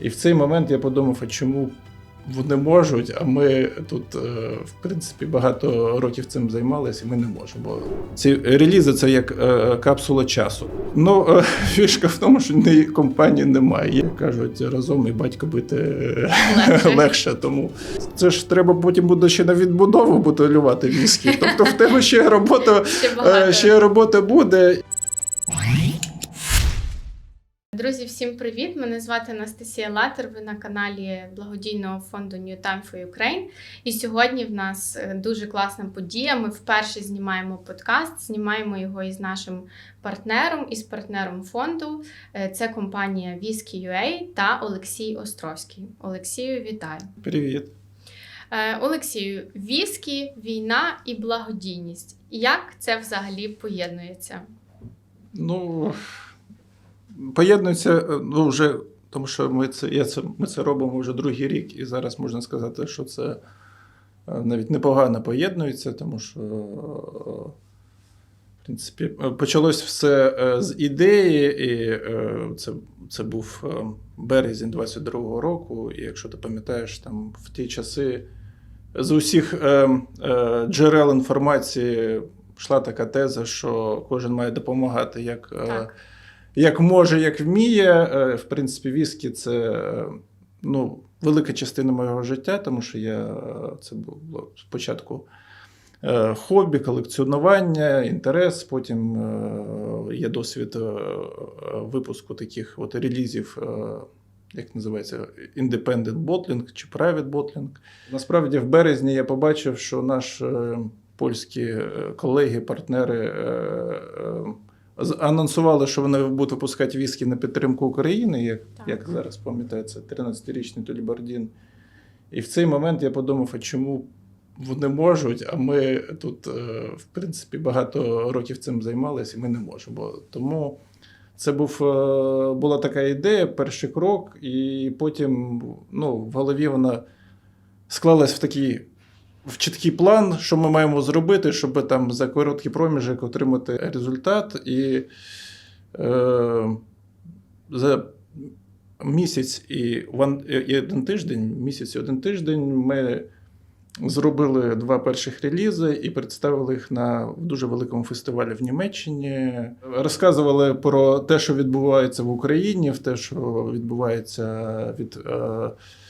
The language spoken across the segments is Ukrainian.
І в цей момент я подумав, а чому вони можуть, а ми тут, е, в принципі, багато років цим займалися, і ми не можемо. Ці релізи це як е, капсула часу. Ну, е, фішка в тому, що ні компанії немає. Як кажуть, разом і батько бити Легше. легше. Тому це ж треба потім буде ще на відбудову бутилювати віскі. Тобто в тебе ще робота, Ще ще робота буде. Друзі, всім привіт! Мене звати Анастасія Латер. Ви на каналі благодійного фонду New Time for Ukraine. І сьогодні в нас е, дуже класна подія. Ми вперше знімаємо подкаст. Знімаємо його із нашим партнером, із партнером фонду. Е, Це компанія Whisky.ua та Олексій Островський. Олексію, вітаю! Привіт. Е, Олексію, віскі, війна і благодійність. Як це взагалі поєднується? Ну, поєднується, е, ну, вже, тому що ми це, я це, ми це робимо вже другий рік, і зараз можна сказати, що це е, навіть непогано поєднується, тому що, е, в принципі, почалось все з ідеї, і це, це був березень 22-го року, і якщо ти пам'ятаєш, там в ті часи з усіх джерел інформації йшла така теза, що кожен має допомагати як, Так. Як може, як вміє. Е, В принципі, віскі це е, ну, велика частина моєго життя, тому що я е, це було спочатку. Хобі, колекціонування, інтерес. Потім є досвід випуску таких от релізів, як називається, Independent Bottling чи Private Bottling. Насправді, в березні я побачив, що наш е, польські колеги, партнери анонсували, що вони будуть випускати віскі на підтримку України, як, Так. як зараз пам'ятається, 13-річний Толібардін. І в цей момент я подумав, а чому вони можуть, а ми тут, е, в принципі, багато років цим займалися, і ми не можемо. Тому це був, е, була така ідея, перший крок, і потім ну, в голові вона склалась в такий. В чіткий план, що ми маємо зробити, щоб там за короткий проміжок отримати результат. І е, за місяць і, ван, і один тиждень, місяць і один тиждень ми зробили два перших релізи і представили їх на дуже великому фестивалі в Німеччині. Розказували про те, що відбувається в Україні, в те, що відбувається від е,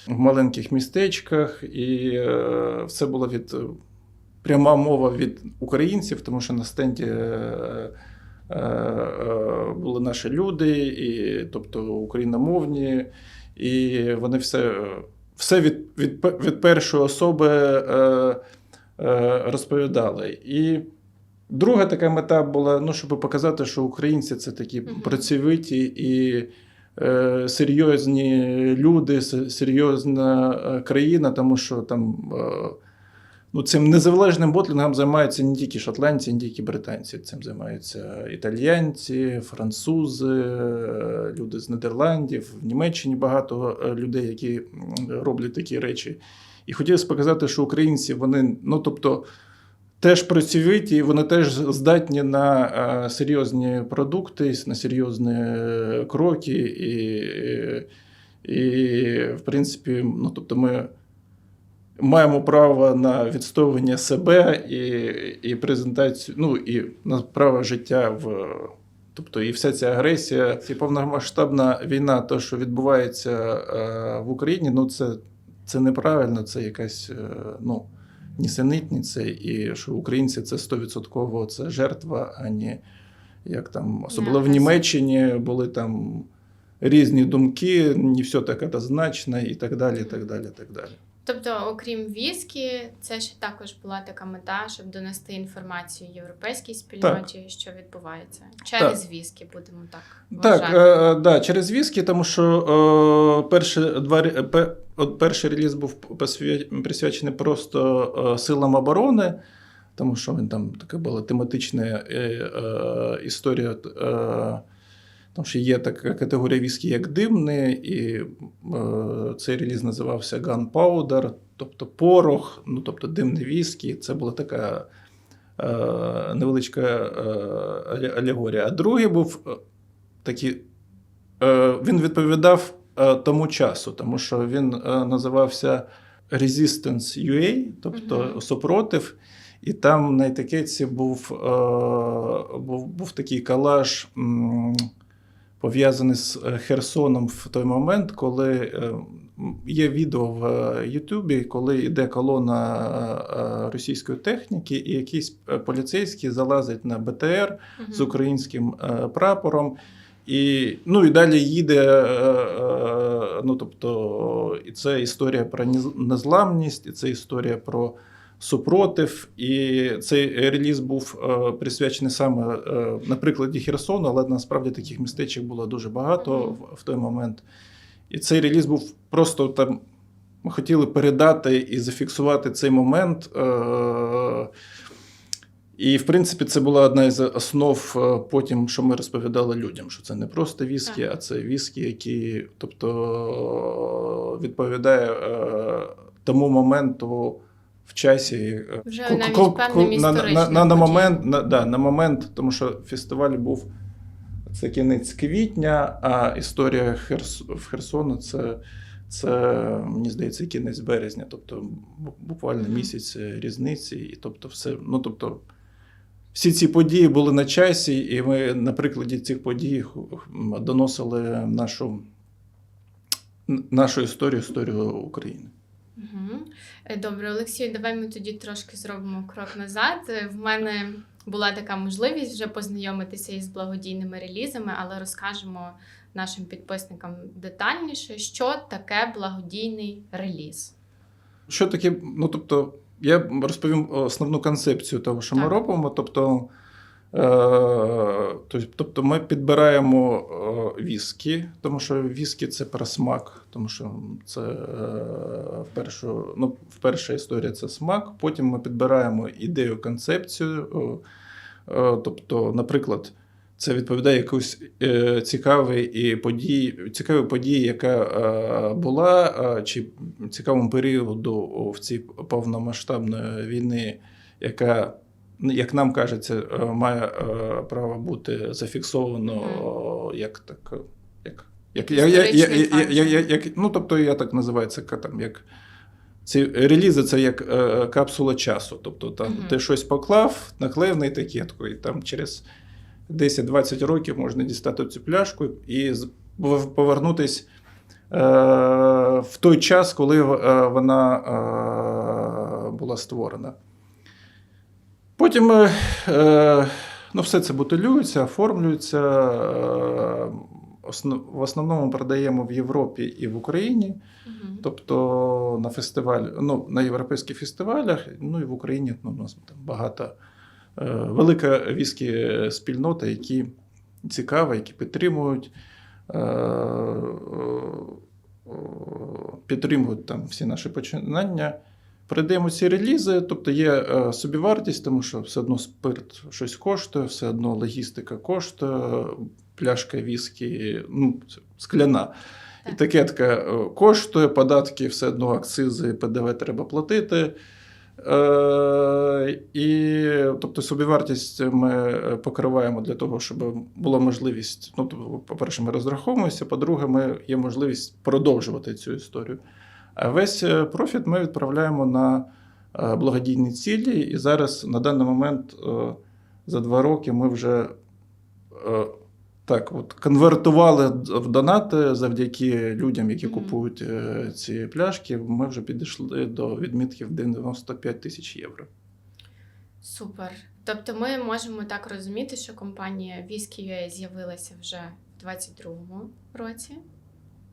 в маленьких містечках, і е, все було від пряма мова від українців, тому що на стенді. Е, е, були наші люди, і, тобто україномовні, і вони все, все від, від, від першої особи е, е, розповідали. І друга така мета була, ну, щоб показати, що українці це такі працьовиті і е, серйозні люди, се- серйозна е, країна, тому що там. Е, Ну, цим незалежним ботлінгом займаються не тільки шотландці, не тільки британці. Цим займаються італіянці, французи, люди з Нідерландів, в Німеччині багато е, людей, які роблять такі речі. І хотілося показати, що українці вони, ну тобто, теж працьовиті, і вони теж здатні на е, серйозні продукти, на серйозні е, кроки. І, і в принципі, ну тобто, ми маємо право на відстоювання себе і, і презентацію, ну і на право життя в. Тобто і вся ця агресія, ця повномасштабна війна, то, що відбувається е, в Україні, ну це, це неправильно, це якась е, ну, нісенітниця, і що українці це 100% це жертва, а не як там, особливо в. Німеччині були там різні думки, не все так однозначно, і так далі. і так далі, і так далі. Тобто, окрім віскі, це ще також була така мета, щоб донести інформацію європейській спільноті, що відбувається. Через віскі, будемо так. Так, вважати. е, е, да, через віскі, тому що е, перші два, ре- пе- перший реліз був присвячений просто е, силам оборони, тому що він там така була тематична е, е, історія. Е, тому що є така категорія віскі, як димний, і е, цей реліз називався Gunpowder, тобто порох, ну тобто димний віскі. Це була така е, невеличка е, алегорія. А другий був такий, е, він відповідав е, тому часу, тому що він е, називався Resistance UA, тобто супротив. І там на етикетці був, е, був, був такий колаж, м, пов'язаний з е, Херсоном в той момент, коли е, є відео в е, Ютубі, коли йде колона російської техніки, і якийсь е, поліцейський залазить на БТР з українським прапором. І, ну, і далі їде. Ну, тобто, і це історія про незламність, і це історія про супротив. І цей реліз був е, присвячений саме е, на прикладі Херсону, але насправді таких містечок було дуже багато в, той момент. І цей реліз був просто там. Ми хотіли передати і зафіксувати цей момент. Е, і, в принципі, це була одна із основ потім, що ми розповідали людям, що це не просто віскі, Так. а це віскі, які, тобто, відповідає тому моменту в часі. е, Вже навіть ку- певним на, на, на, на, на момент, на, да, на момент, тому що фестиваль був це кінець квітня, а історія Херс, в Херсону це, це, мені здається, кінець березня, тобто буквально місяць різниці. І тобто, все, ну, тобто, всі ці події були на часі, і ми на прикладі цих подій доносили нашу, нашу історію, історію України. Мгм. Е, Добре, Олексію, давай ми тоді трошки зробимо крок назад. Е, В мене була така можливість вже познайомитися із благодійними релізами, але розкажемо нашим підписникам детальніше, що таке благодійний реліз. Що таке? Ну, тобто, я розповім основну концепцію того, що ми робимо. Тобто, то- тобто ми підбираємо е, віскі, тому що віскі це про смак, тому що це е, в першу, ну, в перша історія це смак. Потім ми підбираємо ідею, концепцію. е, е, тобто, наприклад. Це відповідає якусь е, цікавій і події, цікавій події, яка е, була, е, чи цікавому періоду в цій повномасштабної війни, яка, як нам кажеться, е, має е, право бути зафіксовано як так. е, Як, як, як, як, як, як, ну, тобто, я так називаю це там, як. Ці релізи це як е, капсула часу. Тобто там Мгм. ти щось поклав, наклеїв на етикетку, і там через 10-20 років можна дістати цю пляшку і з- пов- повернутись е, в той час, коли е, вона е, була створена. Потім е, е, ну, все це бутилюється, оформлюється. Е, в основному продаємо в Європі і в Україні. Мгм. Тобто на фестиваль, ну, на європейських фестивалях, ну і в Україні ну, у нас там багато е, велика віскі спільнота, які цікаві, які підтримують. е, е, Підтримують там всі наші починання. Передаємо ці релізи, тобто є е, собівартість, тому що все одно спирт щось коштує, все одно логістика коштує, пляшка віскі, ну, скляна. Так. Етикетка е, коштує, податки все одно акцизи, ПДВ треба платити. Е, і, тобто, собівартість ми е, покриваємо для того, щоб була можливість. Ну, тобто, по-перше, ми розраховуємося, по-друге, ми є можливість продовжувати цю історію. А весь е, профіт ми відправляємо на е, благодійні цілі. І зараз на даний момент е, за два роки ми вже так, от конвертували в донати завдяки людям, які купують ці пляшки. Ми вже підійшли до відмітки в 95 тисяч євро. Супер. Тобто ми можемо так розуміти, що компанія Whisky.ua з'явилася вже в 22-му році.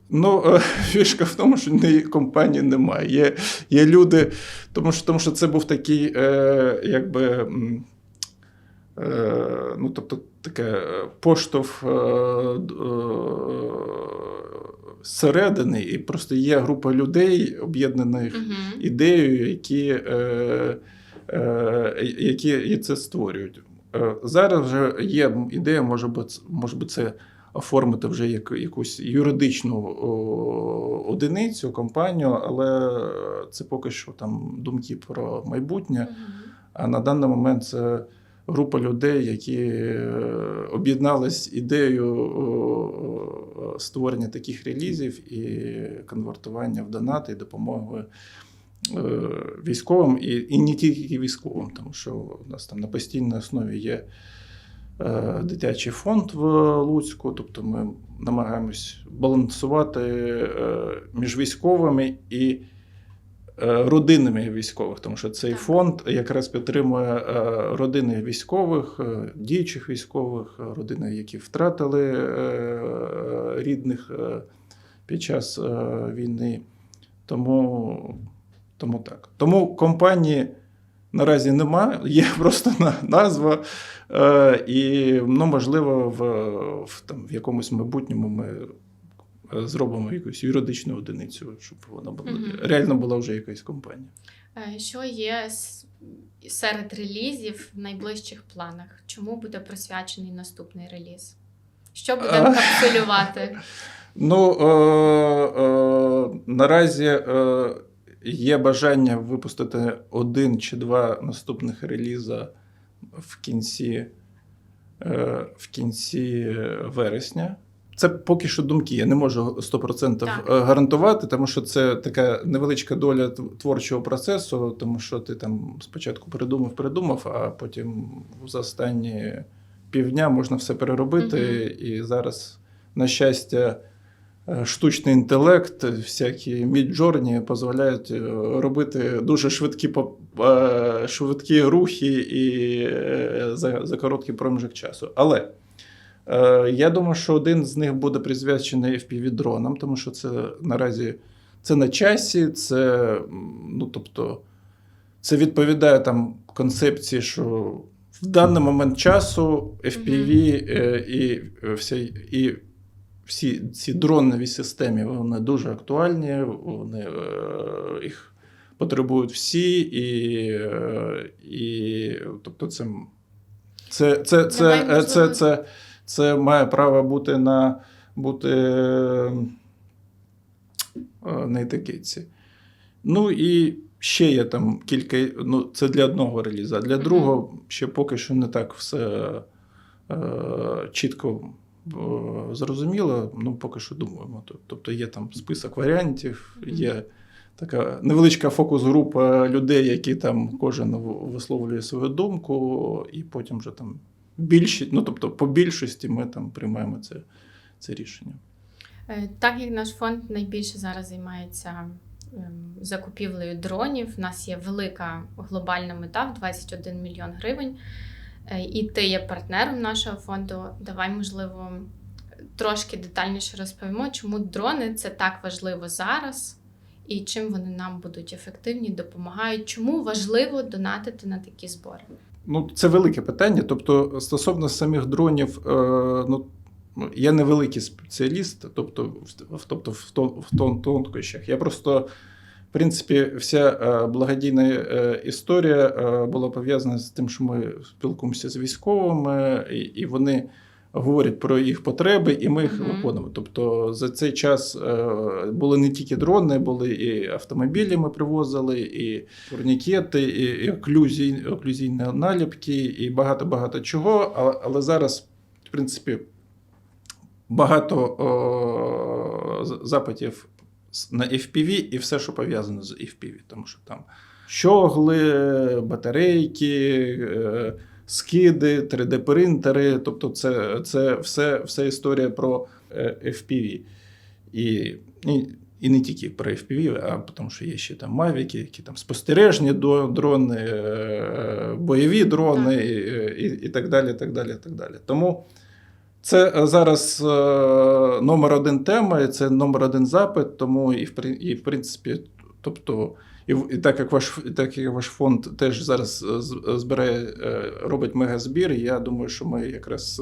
Ну, е, фішка в тому, що ні компанії немає. Є, є люди, тому що, тому що це був такий, е, якби. Е, ну, тобто, таке е, поштовх е, е, зсередини, і просто є група людей, об'єднаних Угу. ідеєю, які, е, е, які це створюють. Е, Зараз вже є ідея, може бути, може бути це оформити вже як якусь юридичну одиницю, компанію, але це поки що там думки про майбутнє. А на даний момент це група людей, які е, об'єднались ідеєю створення таких релізів і конвертування в донати і допомоги е, військовим, і, і не тільки військовим, тому що у нас там на постійній основі є дитячий фонд в Луцьку, тобто ми намагаємось балансувати е, між військовими і е, родинами військових, тому що цей фонд якраз підтримує е, родини військових, е, діючих військових, е, родини, які втратили е, рідних е, під час е, війни. Тому, тому так. Тому компанії наразі немає, є просто назва. Е, і, ну, можливо, в, в, там, в якомусь майбутньому ми е, зробимо якусь юридичну одиницю, щоб вона була Мгм. реально була вже якась компанія. Е, Що є серед релізів в найближчих планах? Чому буде присвячений наступний реліз? Що будемо капсулювати? Ну, е, е, наразі е, є бажання випустити один чи два наступних реліза в кінці, е, в кінці вересня. Це поки що думки. Я не можу 100% Так. гарантувати, тому що це така невеличка доля творчого процесу, тому що ти там спочатку передумав, передумав, а потім за останні півдня можна все переробити. І зараз, на щастя, е, штучний інтелект, всякі міджорні дозволяють е, робити дуже швидкі, е, швидкі рухи і е, за, за короткий проміжок часу. Але е, я думаю, що один з них буде присвячений FPV-дронам, тому що це наразі це на часі, це, ну, тобто, це відповідає там концепції, що в даний момент часу FPV е, і, е, і всі ці дронові системи вони дуже актуальні, вони е, їх потребують всі, і, е, і тобто це, це, це, це, це, це, це, це має право бути на бути е, на етикетці. Ну і ще є там кілька. Ну, це для одного реліза. Для другого ще поки що не так все е, чітко е, зрозуміло. Ну, поки що думаємо. Тобто є там список варіантів, є така невеличка фокус-група людей, які там кожен висловлює свою думку, і потім вже там більшість, ну тобто по більшості ми там приймаємо це, це рішення. Е, Так як наш фонд найбільше зараз займається ем, закупівлею дронів, в нас є велика глобальна мета в 21 мільйон гривень. Е, І ти є партнером нашого фонду. Давай, можливо, трошки детальніше розповімо, чому дрони це так важливо зараз і чим вони нам будуть ефективні, допомагають. Чому важливо донатити на такі збори? Ну, це велике питання. Тобто, стосовно самих дронів, е, ну, я не великий спеціаліст, тобто, в, тобто в, тон, в тон, тонкощах. Я просто, принципі, вся е, благодійна е, історія е, була пов'язана з тим, що ми спілкуємося з військовими, і, вони говорять про їх потреби, і ми їх виконуємо. Тобто за цей час були не тільки дрони, були і автомобілі ми привозили, і турнікети, і, оклюзій, оклюзійні наліпки, і багато-багато чого. Але, зараз, в принципі, багато о, запитів на FPV і все, що пов'язано з FPV, тому що там щогли, батарейки, е, скиди, 3D-принтери, тобто це, це все, все історія про е, FPV. І, і, і не тільки про FPV, а тому що є ще там мавіки, які там спостережні дрони, е, бойові дрони і, і, і так далі. так далі, так далі. Тому це е, зараз е, номер один тема, і це номер один запит, тому і в, і в принципі, тобто. І, і так як ваш і так як ваш фонд теж зараз е, збирає, робить мегазбір, я думаю, що ми якраз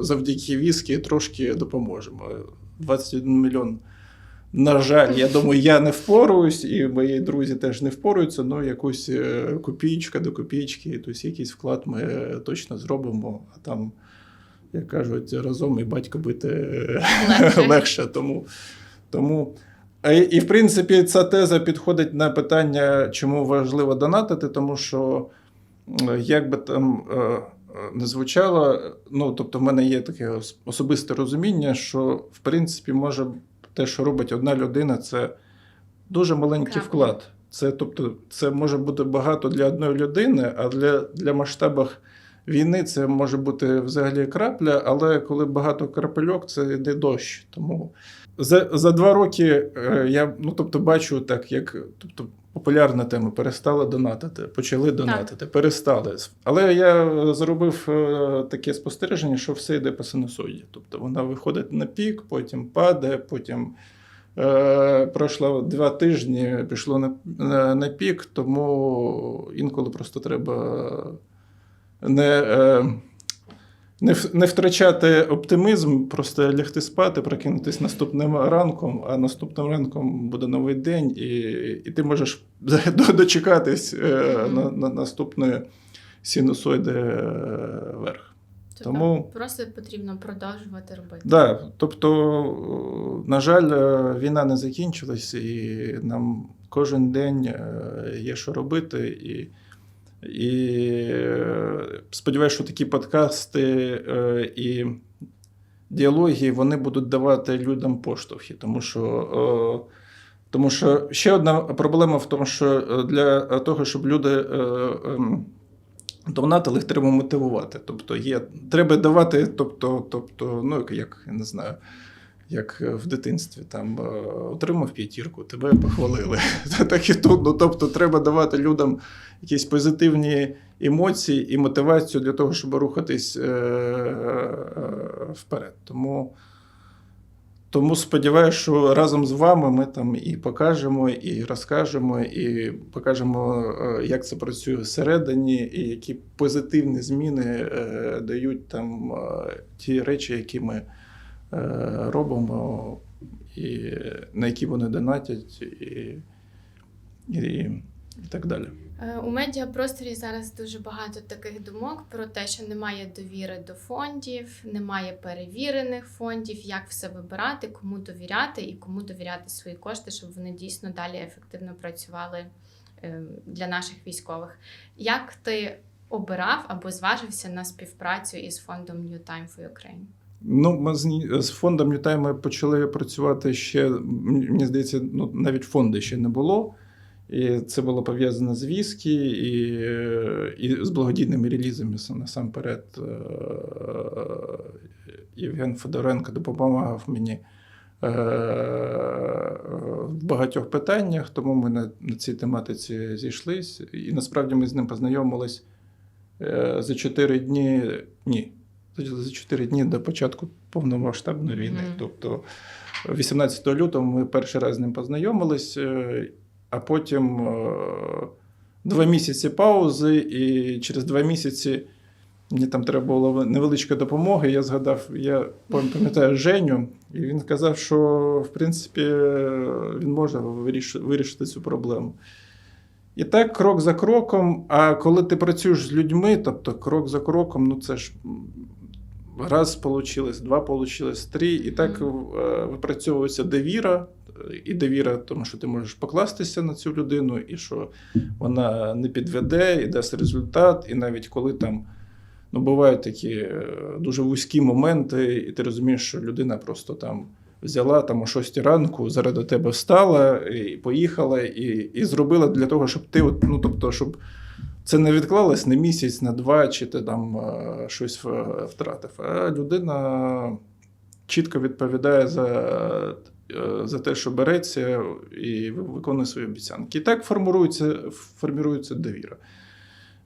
завдяки віскі трошки допоможемо. 21 мільйон. На жаль, я думаю, я не впоруюсь, і мої друзі теж не впораються. Ну, якусь копійка до копійки, тобто якийсь вклад ми точно зробимо. А там, як кажуть, разом і батька бити е, Легше. легше. Тому, тому І, і в принципі, ця теза підходить на питання, чому важливо донатити, тому що е, як би там е, не звучало, ну тобто, в мене є таке особисте розуміння, що в принципі може те, що робить одна людина, це дуже маленький Крапля. вклад. Це, тобто, це може бути багато для одної людини, а для, для масштабах війни це може бути взагалі крапля, але коли багато крапельок, це йде дощ. Тому за, за два роки е, я ну, тобто, бачу так, як тобто, популярна тема перестали донатити, почали донатити, перестали. Але я зробив е, таке спостереження, що все йде по синусоїді. Тобто вона виходить на пік, потім падає, потім. Е, пройшло два тижні, пішло на, на, на пік, тому інколи просто треба не, е, не, не втрачати оптимізм, просто лягти спати, прокинутись наступним ранком, а наступним ранком буде новий день, і, і ти можеш до- дочекатись е, на, на наступної синусоїди е, вверх. Тобто Тому- просто потрібно продовжувати робити. Да, тобто, е, на жаль, е, війна не закінчилась, і нам кожен день е, є що робити. І, і е, сподіваюся, що такі подкасти е, і діалоги вони будуть давати людям поштовхи, тому що. е, Тому що ще одна проблема в тому, що для того, щоб люди ем, донатили, їх треба мотивувати. Тобто є, треба давати, тобто, тобто, ну як я не знаю, як в дитинстві там е, отримав п'ятірку, тебе похвалили. Так і тут. Ну, тобто, треба давати людям якісь позитивні емоції і мотивацію для того, щоб рухатись е, е, вперед. Тому. Тому сподіваюся, що разом з вами ми там і покажемо, і розкажемо, і покажемо, е, як це працює всередині, і які позитивні зміни е, дають там е, ті речі, які ми е, робимо, і на які вони донатять, і, і, і так далі. Е, У медіапросторі зараз дуже багато таких думок про те, що немає довіри до фондів, немає перевірених фондів, як все вибирати, кому довіряти і кому довіряти свої кошти, щоб вони дійсно далі ефективно працювали е, для наших військових. Як ти обирав або зважився на співпрацю із фондом New Time for Ukraine? Ну, ми з, з фондом Ньютай ми почали працювати ще, мені здається, ну, навіть фонду ще не було. І це було пов'язано з віскі і, і з благодійними релізами насамперед. е, Євген Федоренко допомагав мені е, в багатьох питаннях, тому ми на, на цій тематиці зійшлись. І насправді ми з ним познайомились е, за 4 дні. Ні, за 4 дні до початку повномасштабної війни. Мгм. Тобто 18 лютого ми перший раз з ним познайомились, е, а потім е, два місяці паузи, і через два місяці мені там треба було невеличка допомога. Я згадав, я пам'ятаю Женю, і він сказав, що в принципі е, він може вирішити цю проблему. І так, крок за кроком. А коли ти працюєш з людьми, тобто крок за кроком, ну це ж раз вийшло, два вийшло, три, і так е, випрацьовується довіра. І довіра, тому що ти можеш покластися на цю людину, і що вона не підведе, і дасть результат. І навіть коли там ну, бувають такі е, дуже вузькі моменти, і ти розумієш, що людина просто там взяла там о 6 ранку, заради тебе встала і поїхала, і, і зробила для того, щоб ти, от, ну тобто, щоб це не відклалось на місяць, на два, чи ти там е, щось втратив. А людина чітко відповідає за, е, за те, що береться, і виконує свої обіцянки. І так формується, формується довіра.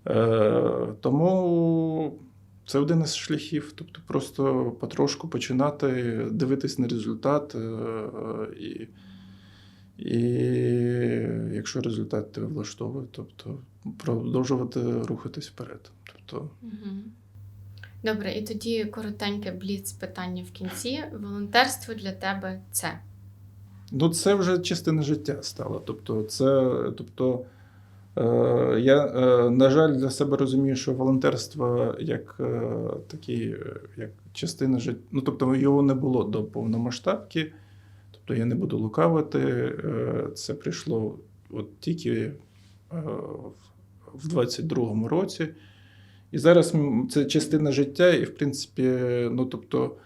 Е, тому це один із шляхів. Тобто просто потрошку починати дивитись на результат. е, І, і якщо результат тебе влаштовує, тобто продовжувати рухатись вперед. Тобто. Добре, і тоді коротеньке бліц питання в кінці. Волонтерство для тебе це. Ну, це вже частина життя стало. Тобто, це, тобто, е, я, е, на жаль, для себе розумію, що волонтерство як е, такий, е, як частина життя. Ну, тобто, його не було до повномасштабки. Тобто, я не буду лукавити. Е, це прийшло от тільки е, в- в 22-му році. І зараз це частина життя, і, в принципі, ну тобто.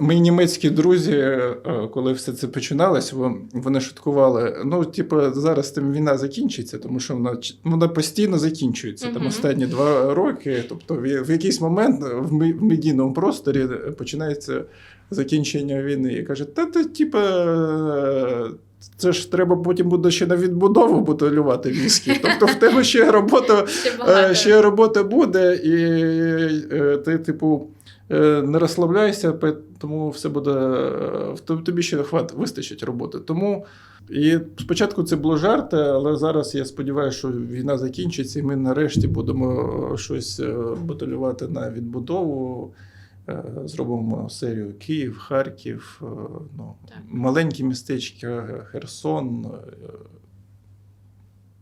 Мої німецькі друзі, е, коли все це починалось, вони шуткували. Ну, типу, зараз там війна закінчиться, тому що вона, вона постійно закінчується. Там останні два роки. Тобто, в, в якийсь момент в, медійному просторі починається закінчення війни. І каже, та ти, типу, це ж треба потім буде ще на відбудову бутилювати віскі. Тобто в тебе ще робота Ще Е. Ще робота буде, і е, ти, типу, е, не розслабляйся, тому все буде. Тобі ще хват, вистачить роботи. Тому і спочатку це було жарти, але зараз я сподіваюся, що війна закінчиться, і ми нарешті будемо щось баталювати на відбудову. Е, Зробимо серію Київ, Харків, е, ну, Так. маленькі містечка, Херсон, е,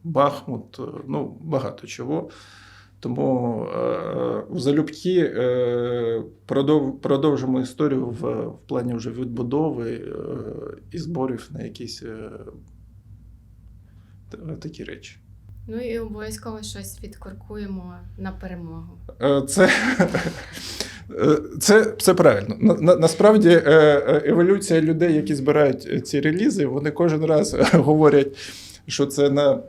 Бахмут, е, ну, багато чого. Тому в залюбки продовжимо історію в, в плані вже відбудови і зборів на якісь такі речі. Ну і обов'язково щось відкоркуємо на перемогу. Це, це, це правильно. На, на, насправді е, е, еволюція людей, які збирають е, ці релізи, вони кожен раз говорять, що це на,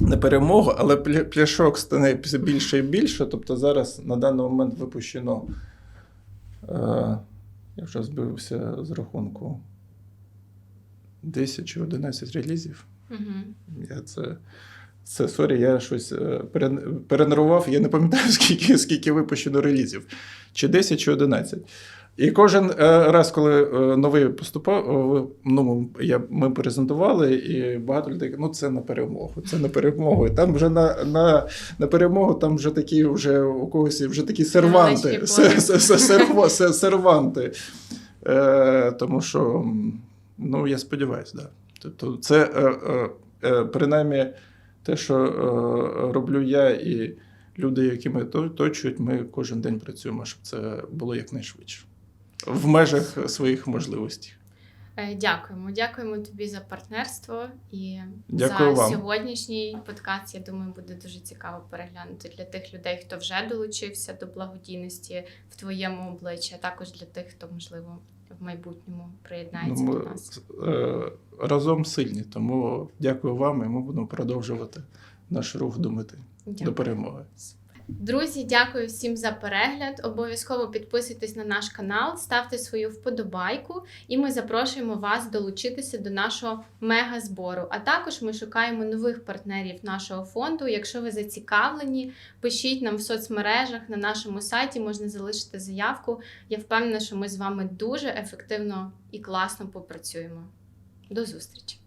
на перемогу, але пляшок стане все більше і більше. Тобто зараз на даний момент випущено. Е, я вже збився з рахунку 10 чи 11 релізів. Угу. Я це. Це сорі, я щось е, перенервував, я не пам'ятаю, скільки, скільки випущено релізів. Чи 10, чи 11. І кожен е, раз, коли е, новий поступав, е, ну, я, ми презентували, і багато людей ну це на перемогу, це на перемогу. І там вже на, на, на перемогу, там вже такі вже у когось вже такі серванти. Серванти. Е, тому що, ну, я сподіваюся, да. Тобто, це е, е, е, принаймні те, що е, роблю я і люди, які ми то- точують, ми кожен день працюємо, щоб це було якнайшвидше. В межах своїх можливостей. Е, Дякуємо. Дякуємо тобі за партнерство і Дякую за вам. сьогоднішній подкаст. Я думаю, буде дуже цікаво переглянути для тих людей, хто вже долучився до благодійності в твоєму обличчі, а також для тих, хто можливо в майбутньому приєднається Ну, до нас. е, разом сильні. Тому дякую вам, і ми будемо продовжувати наш рух до мети, до перемоги. Друзі, дякую всім за перегляд. Обов'язково підписуйтесь на наш канал, ставте свою вподобайку, і ми запрошуємо вас долучитися до нашого мега-збору. А також ми шукаємо нових партнерів нашого фонду. Якщо ви зацікавлені, пишіть нам в соцмережах на нашому сайті, можна залишити заявку. Я впевнена, що ми з вами дуже ефективно і класно попрацюємо. До зустрічі!